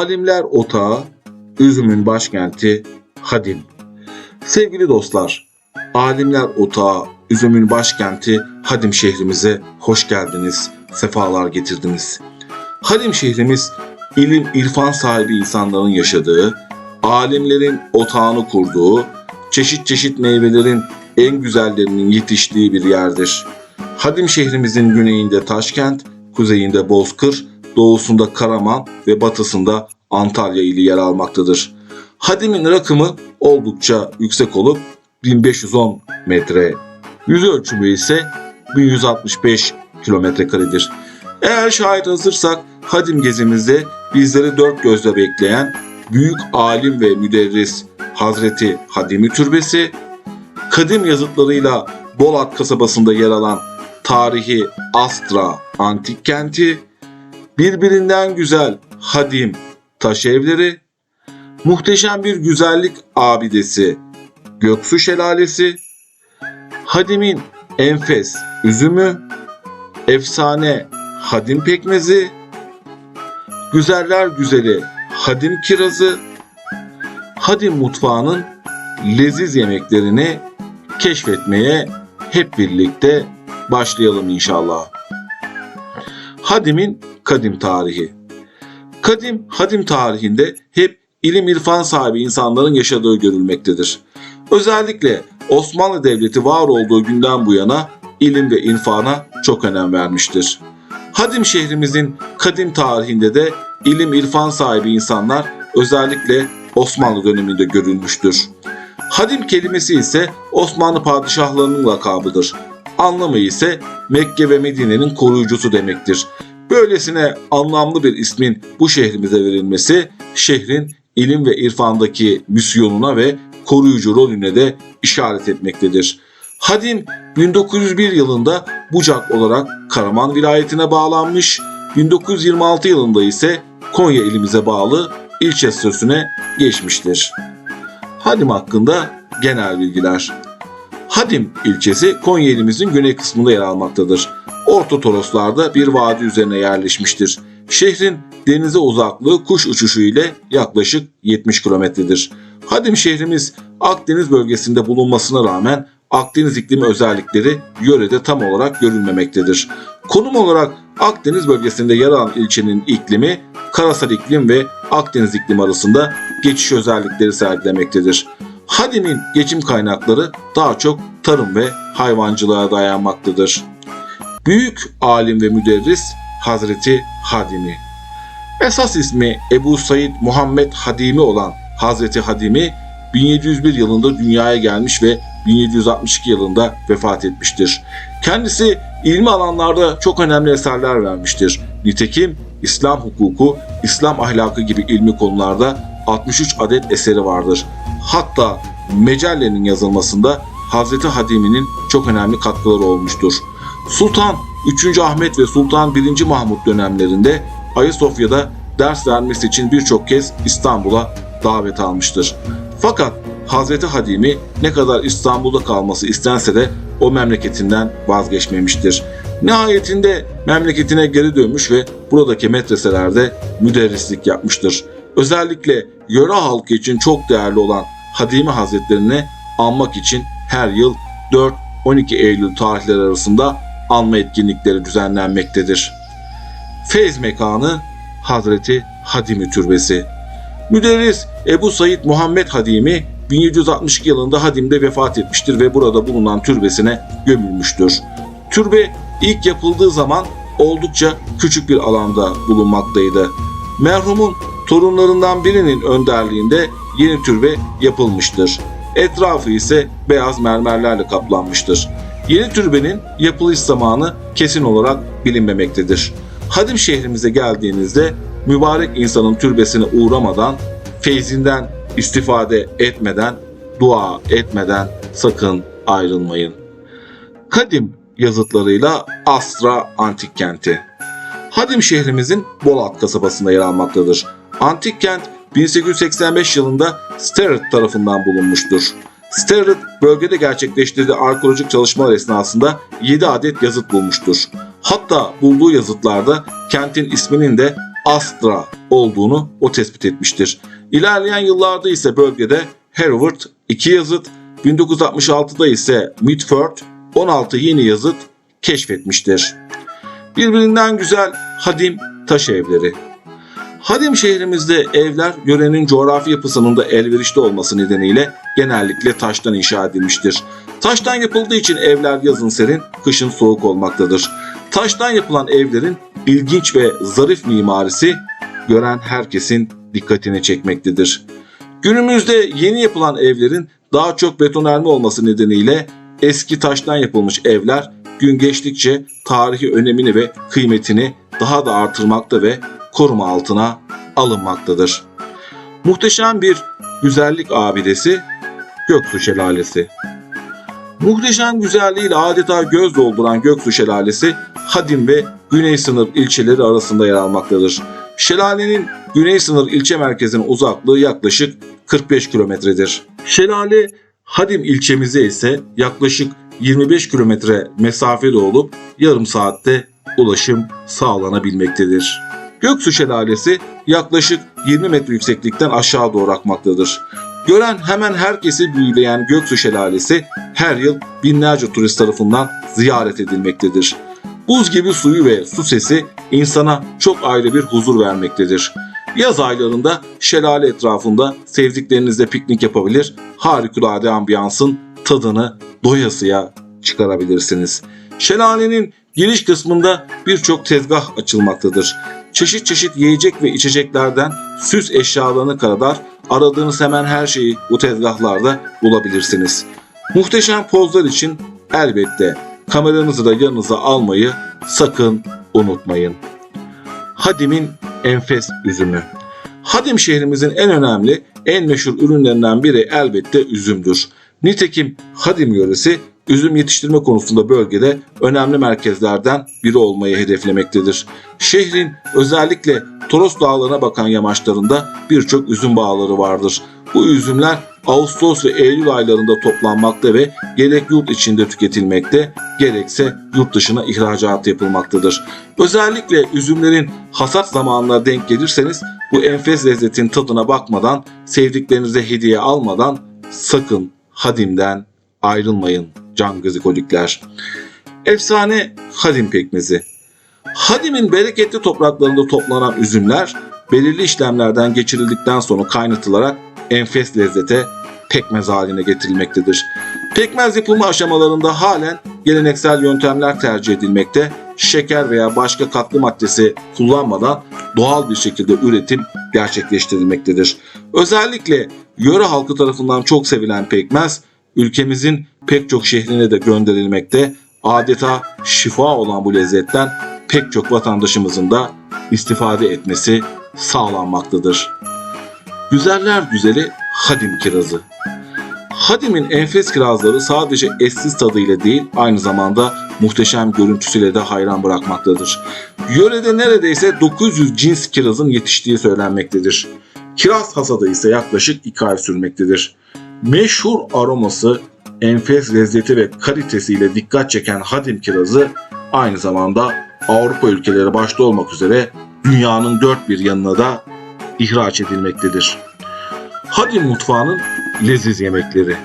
Alimler Otağı, Üzüm'ün başkenti Hadim. Sevgili dostlar, Alimler Otağı, Üzüm'ün başkenti Hadim şehrimize hoş geldiniz, sefalar getirdiniz. Hadim şehrimiz ilim, irfan sahibi insanların yaşadığı, alimlerin otağını kurduğu, çeşit çeşit meyvelerin en güzellerinin yetiştiği bir yerdir. Hadim şehrimizin güneyinde Taşkent, kuzeyinde Bozkır, doğusunda Karaman ve batısında Antalya ili yer almaktadır. Hadim'in rakımı oldukça yüksek olup 1510 metre. Yüz ölçümü ise 1165 kilometre karedir. Eğer şayet hazırsak Hadim gezimizde bizleri dört gözle bekleyen büyük alim ve müderris Hazreti Hadimi Türbesi, kadim yazıtlarıyla Bolat kasabasında yer alan tarihi Astra antik kenti, birbirinden güzel Hadim taş evleri, muhteşem bir güzellik abidesi Göksu Şelalesi, Hadim'in enfes üzümü, efsane Hadim pekmezi, güzeller güzeli Hadim kirazı, Hadim mutfağının leziz yemeklerini keşfetmeye hep birlikte başlayalım inşallah. Hadim'in kadim tarihi. Kadim Hadim tarihinde hep ilim irfan sahibi insanların yaşadığı görülmektedir. Özellikle Osmanlı Devleti var olduğu günden bu yana ilim ve irfana çok önem vermiştir. Hadim şehrimizin kadim tarihinde de ilim irfan sahibi insanlar özellikle Osmanlı döneminde görülmüştür. Hadim kelimesi ise Osmanlı padişahlarının lakabıdır. Anlamı ise Mekke ve Medine'nin koruyucusu demektir. Böylesine anlamlı bir ismin bu şehrimize verilmesi şehrin ilim ve irfandaki misyonuna ve koruyucu rolüne de işaret etmektedir. Hadim 1901 yılında Bucak olarak Karaman vilayetine bağlanmış, 1926 yılında ise Konya ilimize bağlı ilçe statüsüne geçmiştir. Hadim hakkında genel bilgiler. Hadim ilçesi Konya ilimizin güney kısmında yer almaktadır. Orta Toroslarda bir vadi üzerine yerleşmiştir. Şehrin denize uzaklığı kuş uçuşu ile yaklaşık 70 kilometredir. Hadim şehrimiz Akdeniz bölgesinde bulunmasına rağmen Akdeniz iklimi özellikleri yörede tam olarak görülmemektedir. Konum olarak Akdeniz bölgesinde yer alan ilçenin iklimi karasal iklim ve Akdeniz iklimi arasında geçiş özellikleri sergilemektedir. Hadim'in geçim kaynakları daha çok tarım ve hayvancılığa dayanmaktadır. Büyük alim ve müderris Hazreti Hadimi. Esas ismi Ebu Said Muhammed Hadimi olan Hazreti Hadimi 1701 yılında dünyaya gelmiş ve 1762 yılında vefat etmiştir. Kendisi ilmi alanlarda çok önemli eserler vermiştir. Nitekim İslam hukuku, İslam ahlakı gibi ilmi konularda 63 adet eseri vardır. Hatta Mecelle'nin yazılmasında Hazreti Hadimi'nin çok önemli katkıları olmuştur. Sultan 3. Ahmet ve Sultan 1. Mahmut dönemlerinde Ayasofya'da ders vermesi için birçok kez İstanbul'a davet almıştır. Fakat Hazreti Hadimi ne kadar İstanbul'da kalması istense de o memleketinden vazgeçmemiştir. Nihayetinde memleketine geri dönmüş ve buradaki medreselerde müderrislik yapmıştır. Özellikle yöre halkı için çok değerli olan Hadimi Hazretlerini anmak için her yıl 4-12 Eylül tarihleri arasında anma etkinlikleri düzenlenmektedir. Feyz mekanı Hazreti Hadimi Türbesi. Müderris Ebu Said Muhammed Hadimi 1762 yılında Hadim'de vefat etmiştir ve burada bulunan türbesine gömülmüştür. Türbe ilk yapıldığı zaman oldukça küçük bir alanda bulunmaktaydı. Merhumun torunlarından birinin önderliğinde yeni türbe yapılmıştır. Etrafı ise beyaz mermerlerle kaplanmıştır. Yeni türbenin yapılış zamanı kesin olarak bilinmemektedir. Hadim şehrimize geldiğinizde mübarek insanın türbesine uğramadan, feyzinden istifade etmeden, dua etmeden sakın ayrılmayın. Kadim yazıtlarıyla Astra Antik Kenti. Hadim şehrimizin Bolat kasabasında yer almaktadır. Antik kent 1885 yılında Sterret tarafından bulunmuştur. Sterret bölgede gerçekleştirdiği arkeolojik çalışmalar esnasında 7 adet yazıt bulmuştur. Hatta bulduğu yazıtlarda kentin isminin de Astra olduğunu o tespit etmiştir. İlerleyen yıllarda ise bölgede Harvard 2 yazıt, 1966'da ise Mitford 16 yeni yazıt keşfetmiştir. Birbirinden güzel hadim taş evleri. Hadim şehrimizde evler yörenin coğrafi yapısının da elverişli olması nedeniyle genellikle taştan inşa edilmiştir. Taştan yapıldığı için evler yazın serin, kışın soğuk olmaktadır. Taştan yapılan evlerin ilginç ve zarif mimarisi gören herkesin dikkatini çekmektedir. Günümüzde yeni yapılan evlerin daha çok betonarme olması nedeniyle eski taştan yapılmış evler gün geçtikçe tarihi önemini ve kıymetini daha da artırmakta ve koruma altına alınmaktadır. Muhteşem bir güzellik abidesi Göksu Şelalesi. Muhteşem güzelliğiyle adeta göz dolduran Göksu Şelalesi Hadim ve Güney Sınır ilçeleri arasında yer almaktadır. Şelalenin Güney Sınır ilçe merkezinin uzaklığı yaklaşık 45 kilometredir. Şelale Hadim ilçemize ise yaklaşık 25 kilometre mesafede olup yarım saatte ulaşım sağlanabilmektedir. Göksu Şelalesi yaklaşık 20 metre yükseklikten aşağı doğru akmaktadır. Gören hemen herkesi büyüleyen Göksu Şelalesi her yıl binlerce turist tarafından ziyaret edilmektedir. Buz gibi suyu ve su sesi insana çok ayrı bir huzur vermektedir. Yaz aylarında şelale etrafında sevdiklerinizle piknik yapabilir, harikulade ambiyansın tadını doyasıya çıkarabilirsiniz. Şelalenin giriş kısmında birçok tezgah açılmaktadır. Çeşit çeşit yiyecek ve içeceklerden süs eşyalarına kadar aradığınız hemen her şeyi bu tezgahlarda bulabilirsiniz. Muhteşem pozlar için elbette kameranızı da yanınıza almayı sakın unutmayın. Hadim'in enfes üzümü. Hadim şehrimizin en önemli, en meşhur ürünlerinden biri elbette üzümdür. Nitekim Hadim yöresi üzüm yetiştirme konusunda bölgede önemli merkezlerden biri olmayı hedeflemektedir. Şehrin özellikle Toros Dağları'na bakan yamaçlarında birçok üzüm bağları vardır. Bu üzümler Ağustos ve Eylül aylarında toplanmakta ve gerek yurt içinde tüketilmekte, gerekse yurt dışına ihracat yapılmaktadır. Özellikle üzümlerin hasat zamanına denk gelirseniz bu enfes lezzetin tadına bakmadan, sevdiklerinize hediye almadan sakın Hadim'den ayrılmayın can gızikolikler. Efsane Hadim pekmezi. Hadim'in bereketli topraklarında toplanan üzümler belirli işlemlerden geçirildikten sonra kaynatılarak enfes lezzete pekmez haline getirilmektedir. Pekmez yapılma aşamalarında halen geleneksel yöntemler tercih edilmekte, şeker veya başka katkı maddesi kullanmadan doğal bir şekilde üretim gerçekleştirilmektedir. Özellikle yöre halkı tarafından çok sevilen pekmez, ülkemizin pek çok şehrine de gönderilmekte, adeta şifa olan bu lezzetten pek çok vatandaşımızın da istifade etmesi sağlanmaktadır. Güzeller güzeli Hadim kirazı. Hadim'in enfes kirazları sadece eşsiz tadıyla değil aynı zamanda muhteşem görüntüsüyle de hayran bırakmaktadır. Yörede neredeyse 900 cins kirazın yetiştiği söylenmektedir. Kiraz hasadı ise yaklaşık 2 ay sürmektedir. Meşhur aroması, enfes lezzeti ve kalitesiyle dikkat çeken Hadim kirazı aynı zamanda Avrupa ülkeleri başta olmak üzere dünyanın dört bir yanına da ihraç edilmektedir. Hadim mutfağının leziz yemekleri.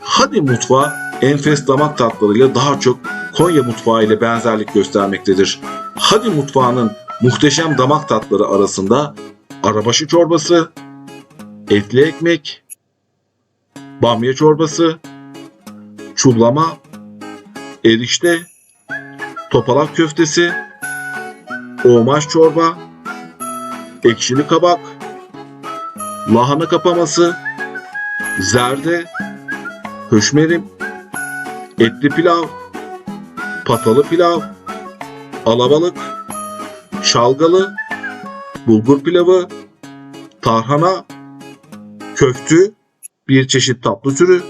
Hadim mutfağı enfes damak tatlarıyla daha çok Konya mutfağı ile benzerlik göstermektedir. Hadim mutfağının muhteşem damak tatları arasında arabaşı çorbası, etli ekmek, bamya çorbası, çullama, erişte, topalak köftesi, oğmaş çorba, ekşili kabak, lahana kapaması, zerde, höşmerim, etli pilav, patalı pilav, alabalık, şalgalı, bulgur pilavı, tarhana, köftü, bir çeşit tatlı türü,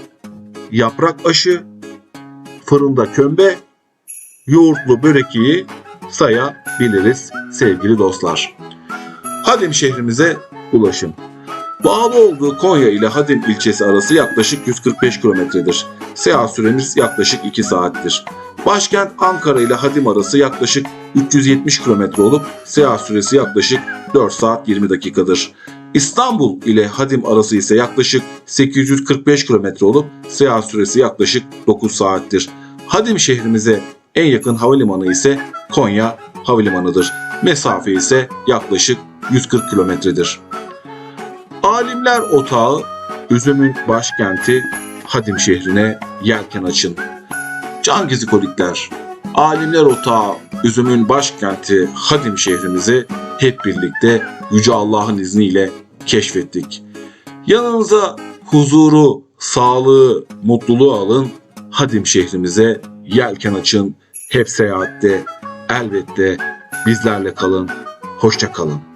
yaprak aşı, fırında kömbe, yoğurtlu börekiyi sayabiliriz sevgili dostlar. Hadim şehrimize ulaşım. Bağlı olduğu Konya ile Hadim ilçesi arası yaklaşık 145 kilometredir. Seyahat süremiz yaklaşık 2 saattir. Başkent Ankara ile Hadim arası yaklaşık 370 kilometre olup seyahat süresi yaklaşık 4 saat 20 dakikadır. İstanbul ile Hadim arası ise yaklaşık 845 kilometre olup seyahat süresi yaklaşık 9 saattir. Hadim şehrimize en yakın havalimanı ise Konya Havalimanı'dır. Mesafe ise yaklaşık 140 kilometredir. Alimler Otağı, üzümün başkenti Hadim şehrine yelken açın. Can Gizikolikler, Alimler Otağı, üzümün başkenti Hadim şehrimizi hep birlikte Yüce Allah'ın izniyle keşfettik. Yanınıza huzuru, sağlığı, mutluluğu alın. Hadim şehrimize yelken açın. Hep seyahatte, elbette bizlerle kalın. Hoşça kalın.